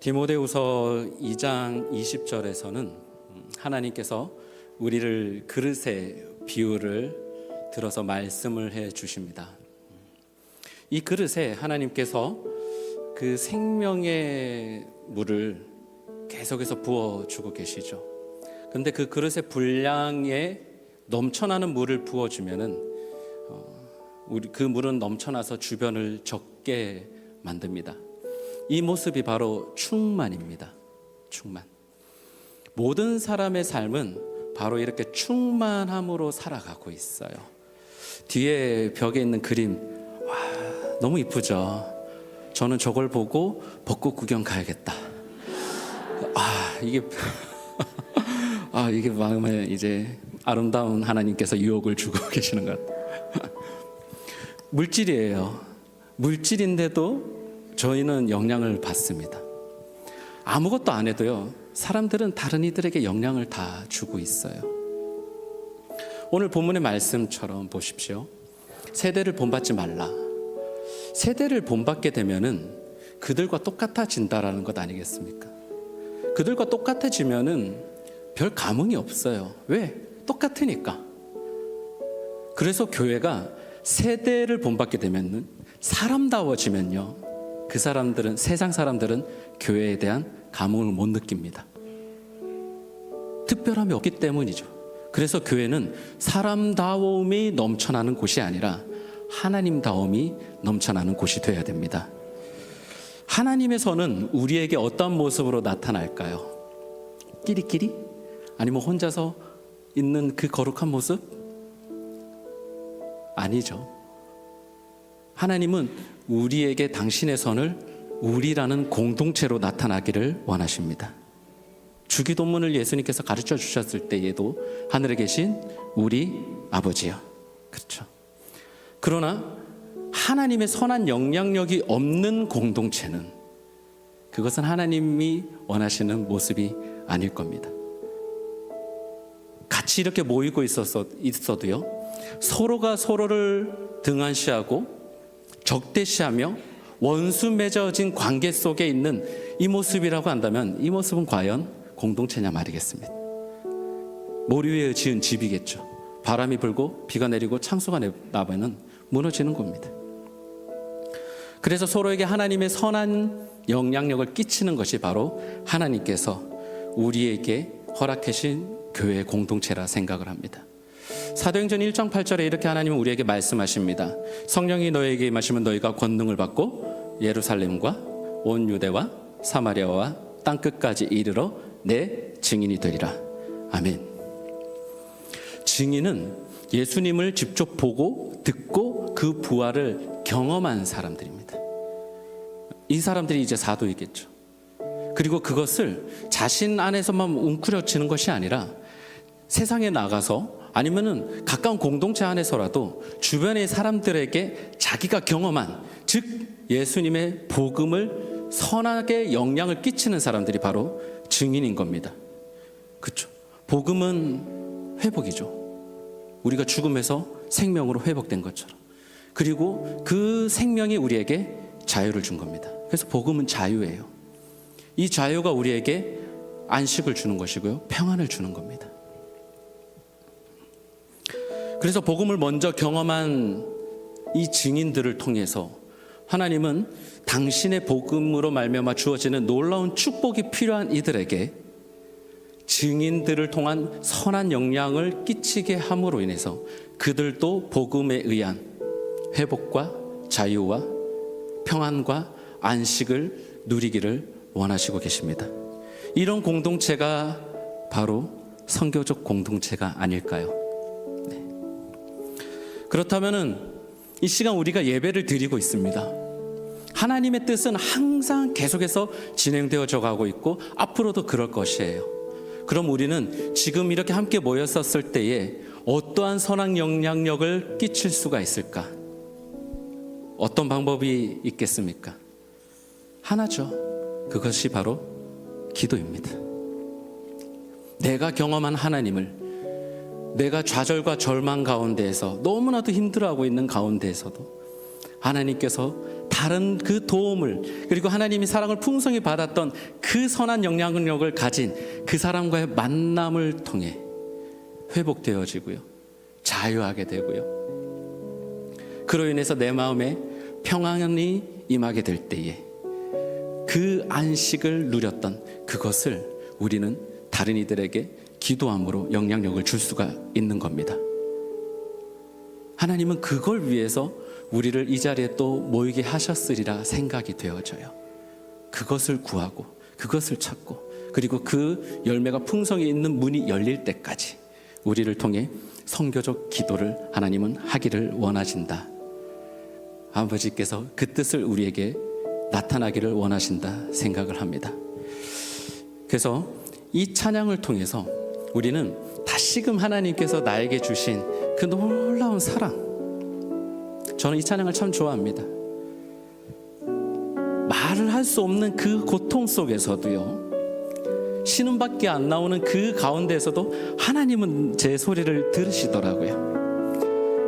디모데후서 2장 20절에서는 하나님께서 우리를 그릇의 비유를 들어서 말씀을 해 주십니다. 이 그릇에 하나님께서 그 생명의 물을 계속해서 부어 주고 계시죠. 근데 그 그릇의 분량에 넘쳐나는 물을 부어 주면은 어, 그 물은 넘쳐나서 주변을 적게 만듭니다. 이 모습이 바로 충만입니다. 충만. 모든 사람의 삶은 바로 이렇게 충만함으로 살아가고 있어요. 뒤에 벽에 있는 그림, 와, 너무 이쁘죠? 저는 저걸 보고 벚꽃 구경 가야겠다. 아, 이게, 아, 이게 마음에 이제 아름다운 하나님께서 유혹을 주고 계시는 것 같아요. 물질이에요. 물질인데도 저희는 영향을 받습니다. 아무것도 안 해도요, 사람들은 다른 이들에게 영향을 다 주고 있어요. 오늘 본문의 말씀처럼 보십시오. 세대를 본받지 말라. 세대를 본받게 되면은 그들과 똑같아진다라는 것 아니겠습니까? 그들과 똑같아지면은 별 감흥이 없어요. 왜? 똑같으니까. 그래서 교회가 세대를 본받게 되면은 사람다워지면요. 그 사람들은 세상 사람들은 교회에 대한 감흥을 못 느낍니다. 특별함이 없기 때문이죠. 그래서 교회는 사람다움이 넘쳐나는 곳이 아니라 하나님다움이 넘쳐나는 곳이 되어야 됩니다. 하나님의 선은 우리에게 어떤 모습으로 나타날까요? 끼리끼리? 아니면 혼자서 있는 그 거룩한 모습? 아니죠. 하나님은 우리에게 당신의 선을 우리라는 공동체로 나타나기를 원하십니다. 주기도문을 예수님께서 가르쳐 주셨을 때에도 하늘에 계신 우리 아버지요. 그렇죠. 그러나 하나님의 선한 영향력이 없는 공동체는 그것은 하나님이 원하시는 모습이 아닐 겁니다. 같이 이렇게 모이고 있었어, 있어도요, 서로가 서로를 등한시하고 적대시하며 원수 맺어진 관계 속에 있는 이 모습이라고 한다면 이 모습은 과연 공동체냐 말이겠습니다. 모리 위에 지은 집이겠죠. 바람이 불고 비가 내리고 창수가 나면은 무너지는 겁니다. 그래서 서로에게 하나님의 선한 영향력을 끼치는 것이 바로 하나님께서 우리에게 허락하신 교회 공동체라 생각을 합니다. 사도행전 1장 8절에 이렇게 하나님은 우리에게 말씀하십니다. 성령이 너에게 임하시면 너희가 권능을 받고 예루살렘과 온 유대와 사마리아와 땅 끝까지 이르러 내 증인이 되리라. 아멘. 증인은 예수님을 직접 보고 듣고 그 부활을 경험한 사람들입니다. 이 사람들이 이제 사도이겠죠. 그리고 그것을 자신 안에서만 웅크려지는 것이 아니라 세상에 나가서 아니면은 가까운 공동체 안에서라도 주변의 사람들에게 자기가 경험한 즉 예수님의 복음을 선하게 영향을 끼치는 사람들이 바로 증인인 겁니다. 그렇죠. 복음은 회복이죠. 우리가 죽음에서 생명으로 회복된 것처럼. 그리고 그 생명이 우리에게 자유를 준 겁니다. 그래서 복음은 자유예요. 이 자유가 우리에게 안식을 주는 것이고요. 평안을 주는 겁니다. 그래서 복음을 먼저 경험한 이 증인들을 통해서 하나님은 당신의 복음으로 말미암아 주어지는 놀라운 축복이 필요한 이들에게 증인들을 통한 선한 영향을 끼치게 함으로 인해서 그들도 복음에 의한 회복과 자유와 평안과 안식을 누리기를 원하시고 계십니다. 이런 공동체가 바로 성교적 공동체가 아닐까요? 네. 그렇다면은 이 시간 우리가 예배를 드리고 있습니다. 하나님의 뜻은 항상 계속해서 진행되어져 가고 있고 앞으로도 그럴 것이에요. 그럼 우리는 지금 이렇게 함께 모였었을 때에 어떠한 선한 영향력을 끼칠 수가 있을까? 어떤 방법이 있겠습니까? 하나죠. 그것이 바로 기도입니다. 내가 경험한 하나님을 내가 좌절과 절망 가운데에서 너무나도 힘들어하고 있는 가운데에서도 하나님께서 다른 그 도움을 그리고 하나님이 사랑을 풍성히 받았던 그 선한 영향력을 가진 그 사람과의 만남을 통해 회복되어지고요. 자유하게 되고요. 그로 인해서 내 마음에 평안이 임하게 될 때에 그 안식을 누렸던 그것을 우리는 다른 이들에게 기도함으로 영향력을 줄 수가 있는 겁니다. 하나님은 그걸 위해서 우리를 이 자리에 또 모이게 하셨으리라 생각이 되어져요. 그것을 구하고 그것을 찾고 그리고 그 열매가 풍성히 있는 문이 열릴 때까지 우리를 통해 성교적 기도를 하나님은 하기를 원하신다. 아버지께서 그 뜻을 우리에게 나타나기를 원하신다 생각을 합니다. 그래서 이 찬양을 통해서 우리는 다시금 하나님께서 나에게 주신 그 놀라운 사랑. 저는 이 찬양을 참 좋아합니다. 말을 할 수 없는 그 고통 속에서도요. 신음밖에 안 나오는 그 가운데에서도 하나님은 제 소리를 들으시더라고요.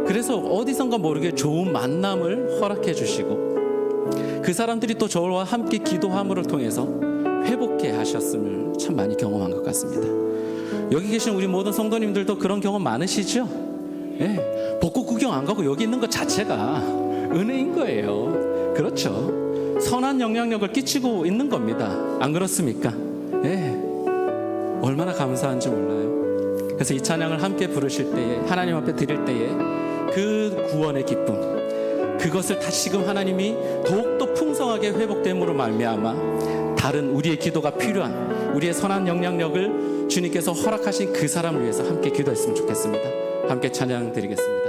그래서 어디선가 모르게 좋은 만남을 허락해 주시고 그 사람들이 또 저와 함께 기도함을 통해서 회복해 하셨음을 참 많이 경험한 것 같습니다. 여기 계신 우리 모든 성도님들도 그런 경험 많으시죠? 예. 벚꽃 구경 안 가고 여기 있는 것 자체가 은혜인 거예요. 그렇죠. 선한 영향력을 끼치고 있는 겁니다. 안 그렇습니까? 예. 얼마나 감사한지 몰라요. 그래서 이 찬양을 함께 부르실 때에 하나님 앞에 드릴 때에 그 구원의 기쁨 그것을 다시금 하나님이 더욱더 풍성하게 회복됨으로 말미암아 다른 우리의 기도가 필요한 우리의 선한 영향력을 주님께서 허락하신 그 사람을 위해서 함께 기도했으면 좋겠습니다. 함께 찬양 드리겠습니다.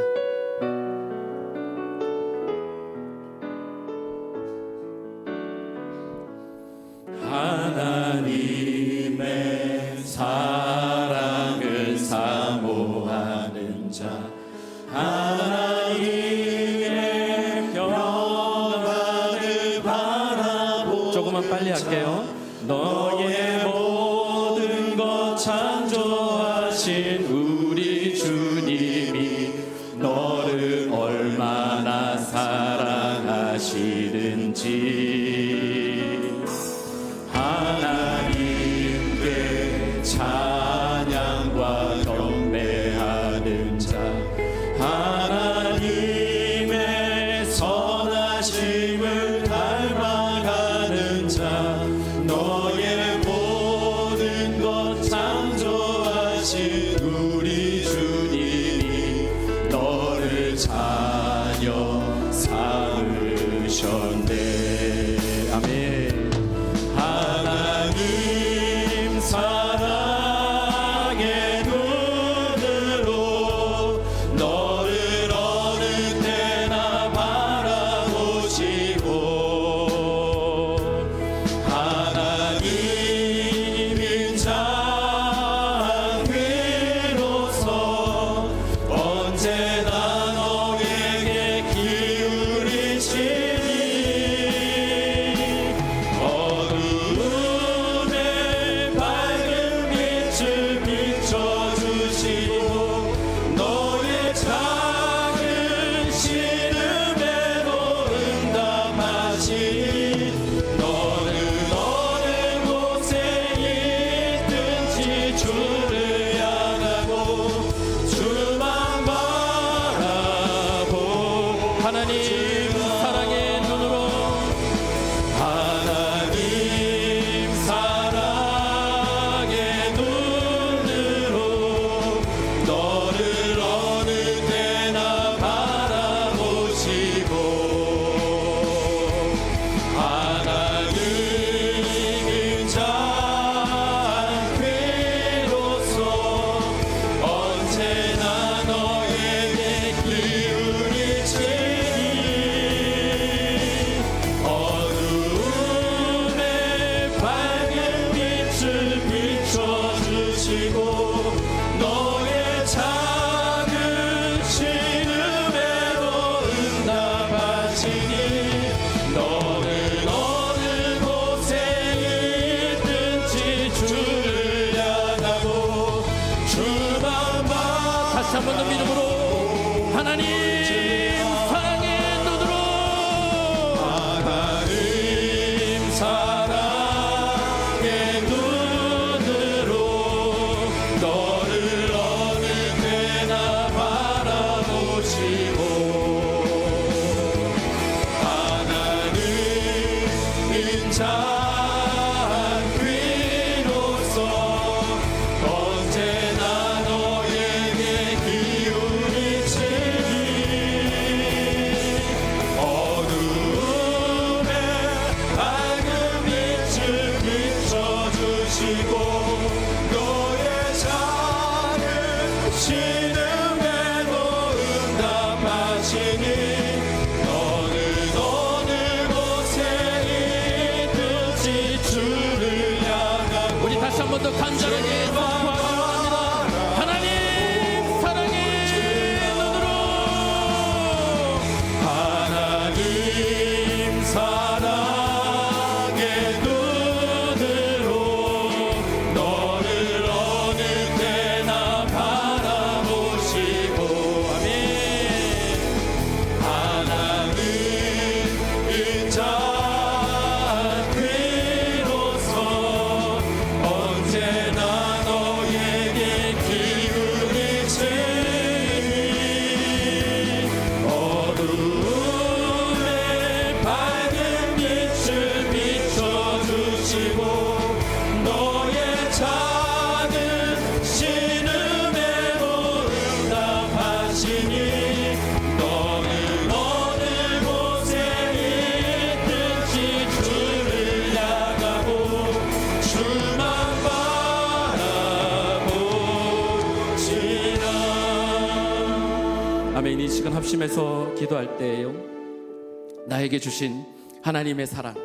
나에게 주신 하나님의 사랑,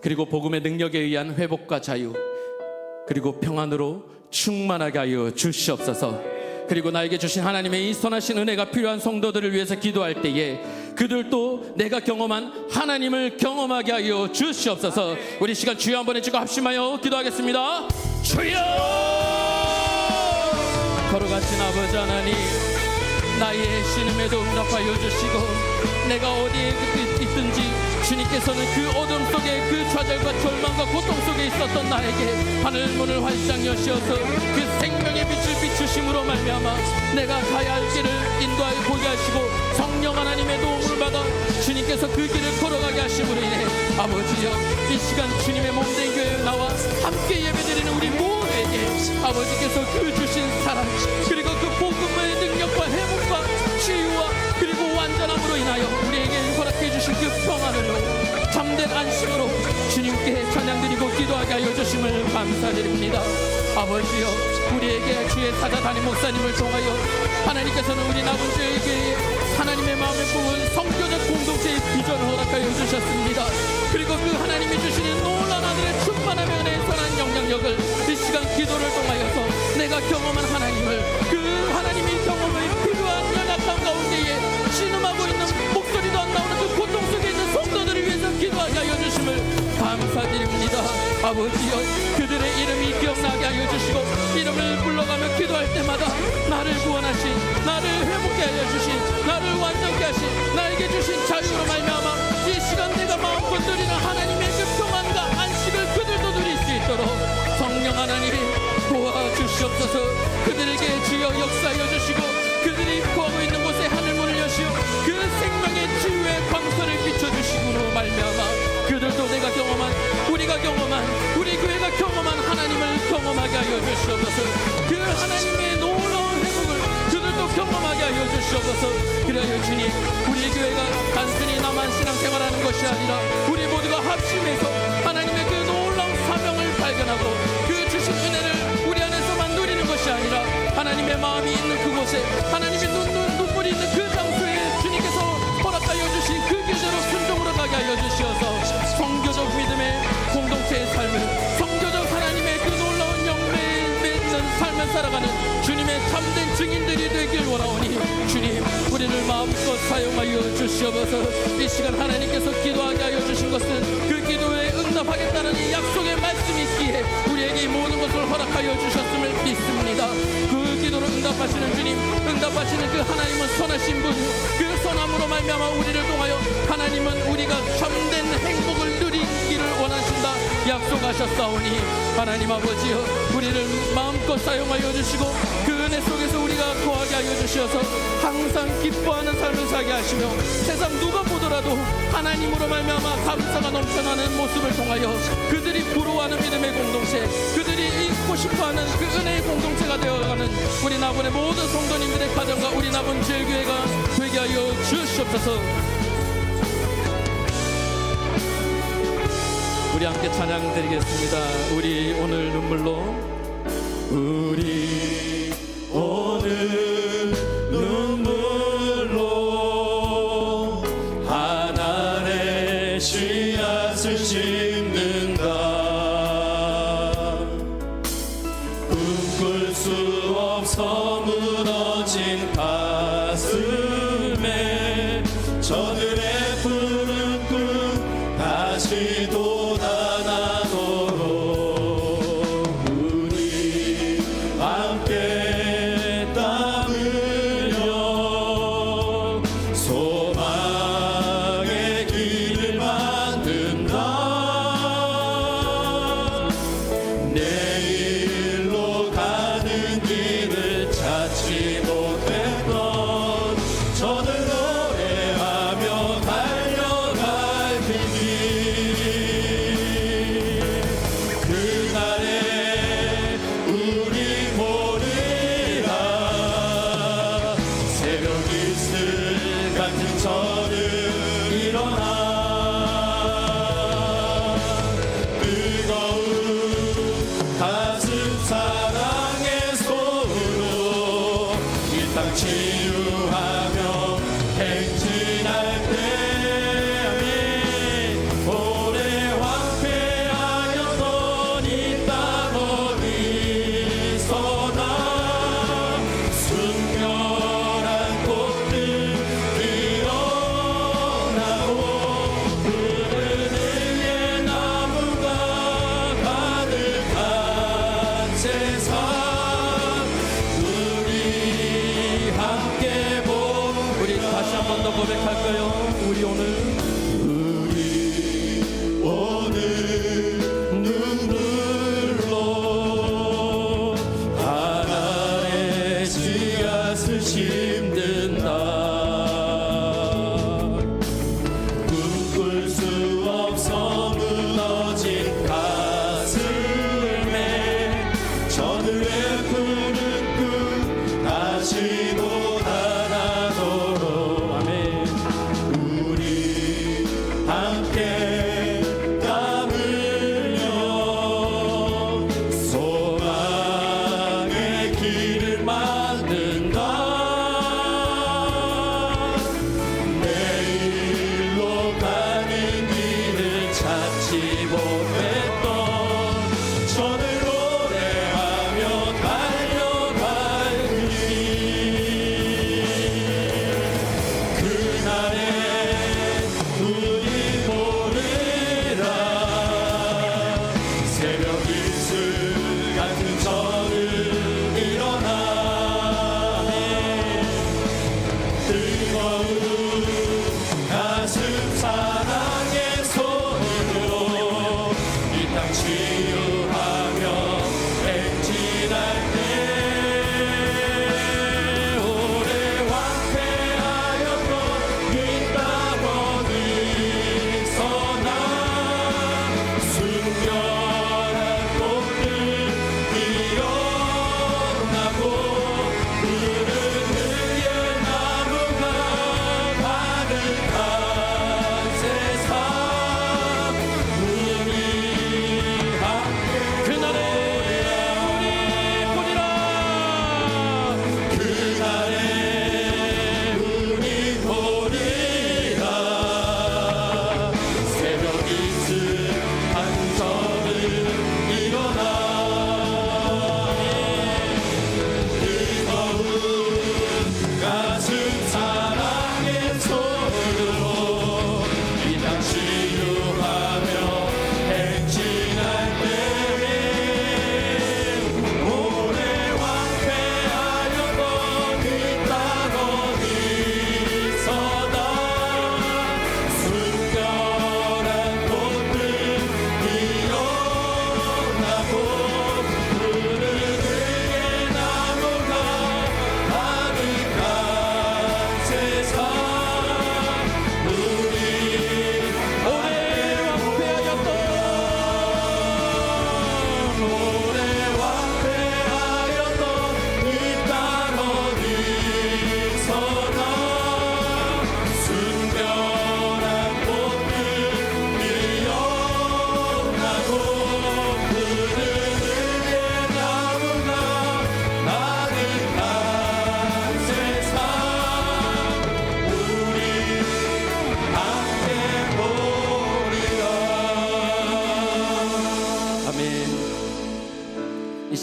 그리고 복음의 능력에 의한 회복과 자유, 그리고 평안으로 충만하게 하여 주시옵소서. 그리고 나에게 주신 하나님의 이 선하신 은혜가 필요한 성도들을 위해서 기도할 때에 그들도 내가 경험한 하나님을 경험하게 하여 주시옵소서. 우리 시간 주여 한번 해주고 합심하여 기도하겠습니다. 주여! 걸어가신 아버지 하나님 나의 신음에도 응답하여 주시고 내가 어디에 있- 있든지 주님께서는 그 어둠 속에 그 좌절과 절망과 고통 속에 있었던 나에게 하늘 문을 활짝 여시어서 그 생명의 빛을 비추심으로 말미암아 내가 가야 할 길을 인도하여 보게 하시고 성령 하나님의 도움을 받아 주님께서 그 길을 걸어가게 하심으로 인해 아버지여 이 시간 주님의 몸된 교회에 나와 함께 예배드리는 우리 모두에게 아버지께서 그 주신 사랑 그리고 그 복음의 능력과 회복과 치유와 완전함으로 인하여 우리에게 허락해 주신 그 평안으로 참된 안식으로 주님께 찬양드리고 기도하게 하여 주심을 감사드립니다. 아버지여 우리에게 주의 사자 담임 목사님을 통하여 하나님께서는 우리 주에게 하나님의 마음을 뽑은 성교적 공동체의 비전을 허락하여 주셨습니다. 그리고 그 하나님이 주시는 놀라운 하늘의 충만함의 은혜의 선한 영향력을 이 시간 기도를 통하여서 내가 경험한 하나님을 감사드립니다. 아버지여 그들의 이름이 기억나게 하여 주시고 이름을 불러가며 기도할 때마다 나를 구원하신 나를 회복케 하여 주신 나를 완전케 하신 나에게 주신 자유로 말미암아 이 시간 내가 마음껏 누리는 하나님의 그 평안과 안식을 그들도 누릴 수 있도록 성령 하나님 도와주시옵소서. 그들에게 주여 역사하여 주시고 그들이 구하고 있는 곳에 하늘문을 여시어 그 생명의 치유의 광선을 비춰주시므로 말미암아 그들도 내가 경험한 우리가 경험한 우리 교회가 경험한 하나님을 경험하게 하여 주시옵소서. 그 하나님의 놀라운 회복을 그들도 경험하게 하여 주시옵소서. 그래요 주님. 우리 교회가 단순히 나만 신앙생활하는 것이 아니라 우리 모두가 합심해서 하나님의 그 놀라운 사명을 발견하고 그 주신 은혜를 우리 안에서만 누리는 것이 아니라 하나님의 마음이 있는 그곳에 하나님의 눈, 눈물이 있는 그 살아가는 주님의 참된 증인들이 되길 원하오니 주님 우리를 마음껏 사용하여 주시옵소서. 이 시간 하나님께서 기도하게 하여 주신 것은 그 기도에 응답하겠다는 이 약속의 말씀이 있기에 우리에게 이 모든 것을 허락하여 주셨음을 믿습니다. 그 기도를 응답하시는 주님 응답하시는 그 하나님은 선하신 분 그 선함으로 말미암아 우리를 통하여 하나님은 우리가 참된 행복을 누리기를 원하신다 약속하셨사오니 하나님 아버지여 우리를 마음껏 사용하여 주시고 그 은혜 속에서 우리가 거하게 하여 주시어서 항상 기뻐하는 삶을 살게 하시며 세상 누가 보더라도 하나님으로 말미암아 감사가 넘쳐나는 모습을 통하여 그들이 부러워하는 믿음의 공동체 그들이 잊고 싶어하는 그 은혜의 공동체가 되어가는 우리 나본의 모든 성도님들의 가정과 우리 남은 제교회가 되게 하여 주시옵소서 우리 함께 찬양 드리겠습니다. 우리 오늘 눈물로 우리 오늘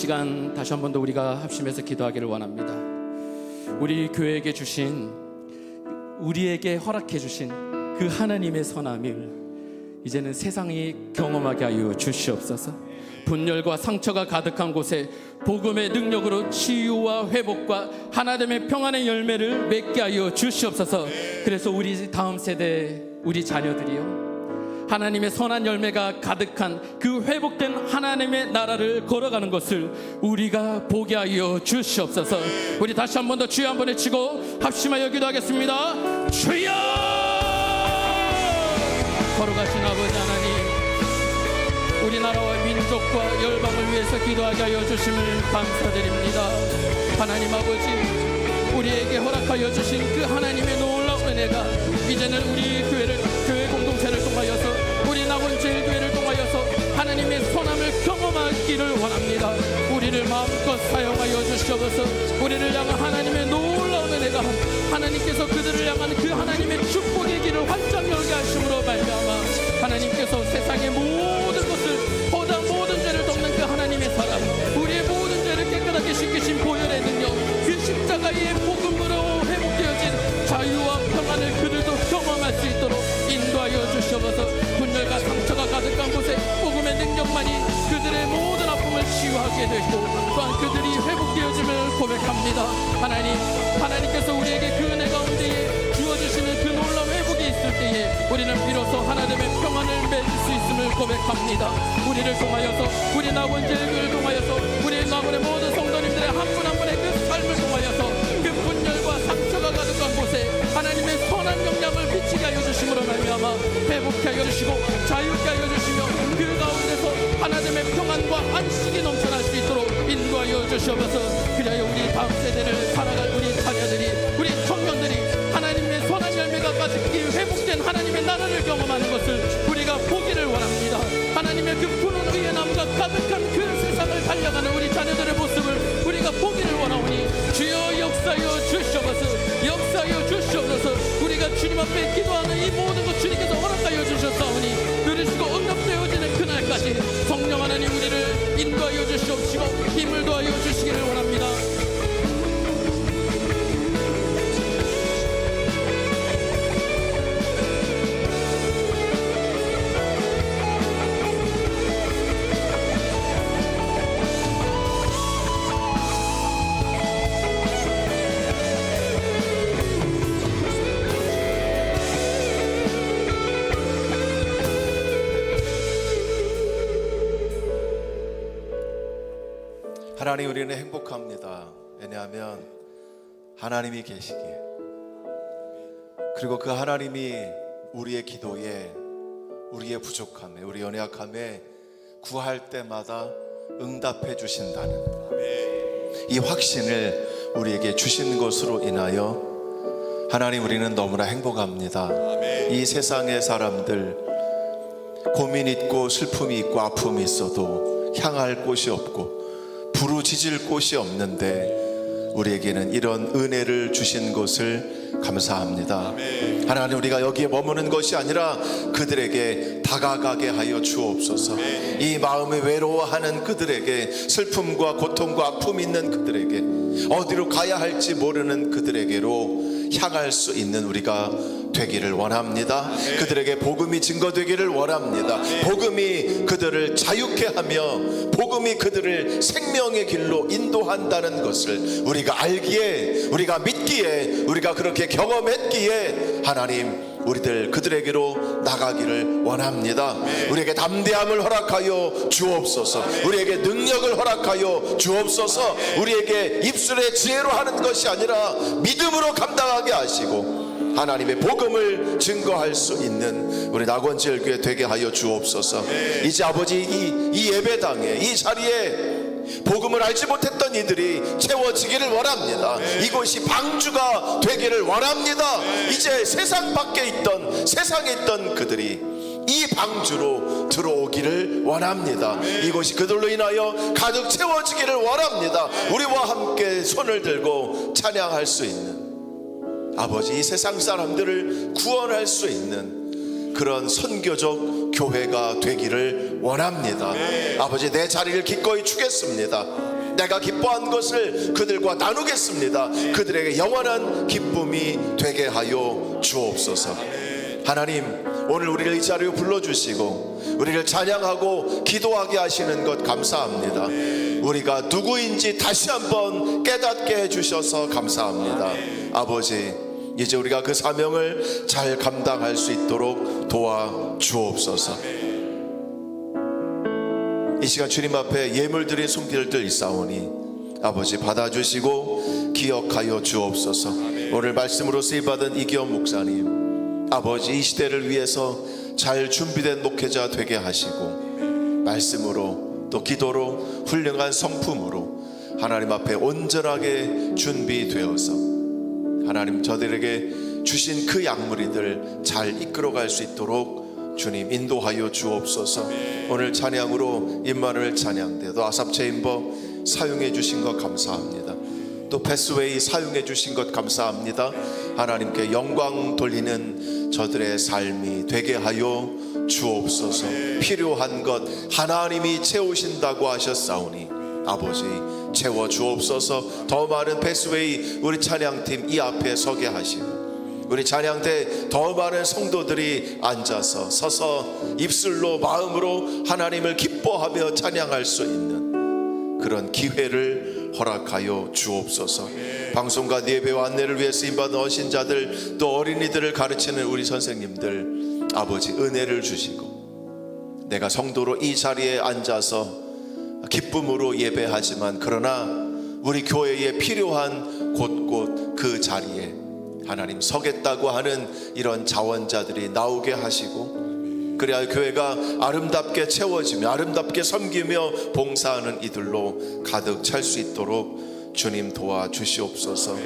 시간 다시 한 번 더 우리가 합심해서 기도하기를 원합니다. 우리 교회에게 주신 우리에게 허락해 주신 그 하나님의 선함을 이제는 세상이 경험하게 하여 주시옵소서. 분열과 상처가 가득한 곳에 복음의 능력으로 치유와 회복과 하나됨의 평안의 열매를 맺게 하여 주시옵소서. 그래서 우리 다음 세대 우리 자녀들이요. 하나님의 선한 열매가 가득한 그 회복된 하나님의 나라를 걸어가는 것을 우리가 보게 하여 주시옵소서. 우리 다시 한 번 더 주여 한 번 외치고 합심하여 기도하겠습니다. 주여! 걸어가신 아버지 하나님, 우리나라와 민족과 열방을 위해서 기도하게 하여 주심을 감사드립니다. 하나님 아버지, 우리에게 허락하여 주신 그 하나님의 놀라운 은혜가 이제는 우리 교회를 교회 공 제일교회를 통하여서 하나님의 선함을 경험하기를 원합니다. 우리를 마음껏 사용하여 주시옵소서. 우리를 향한 하나님의 놀라운 은혜가 하나님께서 그들을 향한 그 하나님의 축복의 길을 활짝 열게 하심으로 말미암아 하나님께서 세상의 모든 치유하게 되고 또한 그들이 회복되어짐을 고백합니다. 하나님 하나님께서 우리에게 그 은혜 가운데에 주어주시는 그 놀라운 회복이 있을 때에 우리는 비로소 하나님의 평안을 맺을 수 있음을 고백합니다. 우리를 통하여서 우리 나원제를 통하여서 우리 나원의 모든 성도님들의 한 분한 분의 그 삶을 통하여서 그 분열과 상처가 가득한 곳에 하나님의 선한 영향을 비치게 하여 주심으로 말미암아 회복케 하여 주시고 자유케 하여 가운데서 하나님의 평안과 안식이 넘쳐날 수 있도록 인도하여 주시옵소서. 그리하여 우리 다음 세대를 살아갈 우리 자녀들이 우리 청년들이 하나님의 선한 열매가 가득히 회복된 하나님의 나라를 경험하는 것을 우리가 보기를 원합니다. 하나님의 그 푸른 위의 나무가 가득한 그 세상을 달려가는 우리 자녀들의 모습을 우리가 보기를 원하오니 주여 역사여 주시옵소서. 역사여 주시옵소서. 우리가 주님 앞에 기도하는 이 모든 것 주님께서 허락하여 주셨사 인도하여 주시옵시고 힘을 더하여 주시기를 원합니다 하나님 우리는 행복합니다. 왜냐하면 하나님이 계시기에 그리고 그 하나님이 우리의 기도에 우리의 부족함에 우리 연약함에 구할 때마다 응답해 주신다는 이 확신을 우리에게 주신 것으로 인하여 하나님 우리는 너무나 행복합니다. 이 세상의 사람들 고민 있고 슬픔이 있고 아픔이 있어도 향할 곳이 없고 부르짖을 곳이 없는데 우리에게는 이런 은혜를 주신 것을 감사합니다. 하나님 우리가 여기에 머무는 것이 아니라 그들에게 다가가게 하여 주옵소서. 이 마음에 외로워하는 그들에게 슬픔과 고통과 아픔 있는 그들에게 어디로 가야 할지 모르는 그들에게로 향할 수 있는 우리가 되기를 원합니다. 그들에게 복음이 증거되기를 원합니다. 복음이 그들을 자유케 하며 복음이 그들을 생명의 길로 인도한다는 것을 우리가 알기에 우리가 믿기에 우리가 그렇게 경험했기에 하나님 우리들 그들에게로 나가기를 원합니다. 우리에게 담대함을 허락하여 주옵소서. 우리에게 능력을 허락하여 주옵소서. 우리에게 입술의 지혜로 하는 것이 아니라 믿음으로 감당하게 하시고 하나님의 복음을 증거할 수 있는 우리 낙원제일교회 되게 하여 주옵소서. 이제 아버지 이, 이 예배당에 이 자리에 복음을 알지 못했던 이들이 채워지기를 원합니다. 이곳이 방주가 되기를 원합니다. 이제 세상 밖에 있던 세상에 있던 그들이 이 방주로 들어오기를 원합니다. 이곳이 그들로 인하여 가득 채워지기를 원합니다. 우리와 함께 손을 들고 찬양할 수 있는 아버지 이 세상 사람들을 구원할 수 있는 그런 선교적 교회가 되기를 원합니다. 아버지 내 자리를 기꺼이 주겠습니다. 내가 기뻐한 것을 그들과 나누겠습니다. 그들에게 영원한 기쁨이 되게 하여 주옵소서. 하나님 오늘 우리를 이 자리로 불러주시고 우리를 찬양하고 기도하게 하시는 것 감사합니다. 우리가 누구인지 다시 한번 깨닫게 해주셔서 감사합니다. 아버지 이제 우리가 그 사명을 잘 감당할 수 있도록 도와 주옵소서. 이 시간 주님 앞에 예물 드린 손길들 있사오니 아버지 받아주시고 기억하여 주옵소서. 오늘 말씀으로 쓰임받은 이기현 목사님 아버지 이 시대를 위해서 잘 준비된 목회자 되게 하시고 말씀으로 또 기도로 훌륭한 성품으로 하나님 앞에 온전하게 준비되어서 하나님 저들에게 주신 그 약물이들 잘 이끌어갈 수 있도록 주님 인도하여 주옵소서. 오늘 찬양으로 임마누엘 찬양대도 아삽 체인버 사용해 주신 것 감사합니다. 또 패스웨이 사용해 주신 것 감사합니다. 하나님께 영광 돌리는 저들의 삶이 되게 하여 주옵소서. 필요한 것 하나님이 채우신다고 하셨사오니 아버지 채워 주옵소서. 더 많은 패스웨이 우리 찬양팀 이 앞에 서게 하시고 우리 찬양대 더 많은 성도들이 앉아서 서서 입술로 마음으로 하나님을 기뻐하며 찬양할 수 있는 그런 기회를 허락하여 주옵소서. 방송과 예배와 안내를 위해 쓰임받은 어신자들 또 어린이들을 가르치는 우리 선생님들 아버지 은혜를 주시고 내가 성도로 이 자리에 앉아서 기쁨으로 예배하지만 그러나 우리 교회에 필요한 곳곳 그 자리에 하나님 서겠다고 하는 이런 자원자들이 나오게 하시고 그래야 교회가 아름답게 채워지며 아름답게 섬기며 봉사하는 이들로 가득 찰 수 있도록 주님 도와주시옵소서.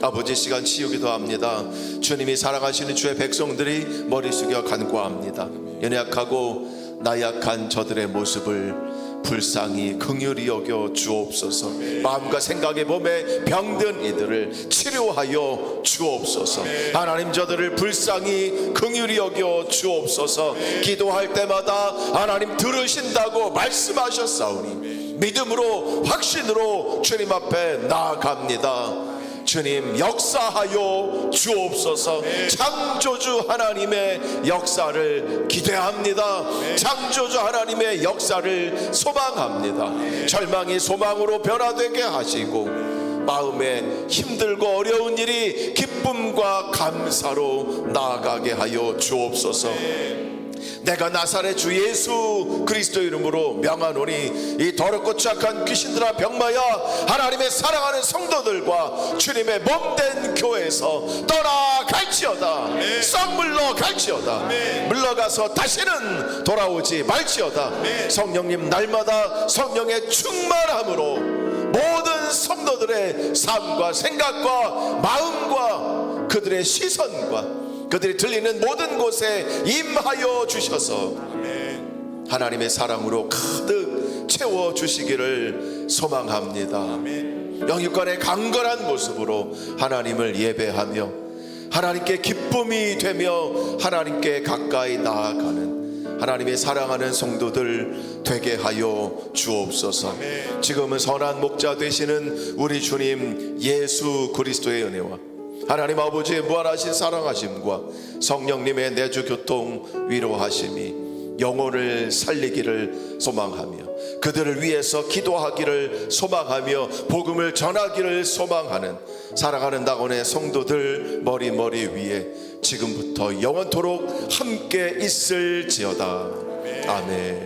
아버지 시간 치우기도 합니다. 주님이 사랑하시는 주의 백성들이 머리 숙여 간구합니다. 연약하고 나약한 저들의 모습을 불쌍히 긍휼히 여겨 주옵소서. 마음과 생각의 몸에 병든 이들을 치료하여 주옵소서. 하나님 저들을 불쌍히 긍휼히 여겨 주옵소서. 기도할 때마다 하나님 들으신다고 말씀하셨사오니 믿음으로 확신으로 주님 앞에 나아갑니다. 주님 역사하여 주옵소서. 창조주 하나님의 역사를 기대합니다. 창조주 하나님의 역사를 소망합니다. 절망이 소망으로 변화되게 하시고 마음에 힘들고 어려운 일이 기쁨과 감사로 나아가게 하여 주옵소서 내가 나사렛 주 예수 그리스도 이름으로 명하노니 이 더럽고 착한 귀신들아 병마야 하나님의 사랑하는 성도들과 주님의 몸된 교회에서 떠나갈지어다. 썩 물러 갈지어다. 물러가서 다시는 돌아오지 말지어다. 성령님 날마다 성령의 충만함으로 모든 성도들의 삶과 생각과 마음과 그들의 시선과 그들이 들리는 모든 곳에 임하여 주셔서 하나님의 사랑으로 가득 채워 주시기를 소망합니다. 영육간의 강건한 모습으로 하나님을 예배하며 하나님께 기쁨이 되며 하나님께 가까이 나아가는 하나님의 사랑하는 성도들 되게 하여 주옵소서. 지금은 선한 목자 되시는 우리 주님 예수 그리스도의 은혜와 하나님 아버지의 무한하신 사랑하심과 성령님의 내주 교통 위로하심이 영혼을 살리기를 소망하며 그들을 위해서 기도하기를 소망하며 복음을 전하기를 소망하는 사랑하는 낙원의 성도들 머리 머리 위에 지금부터 영원토록 함께 있을지어다 아멘.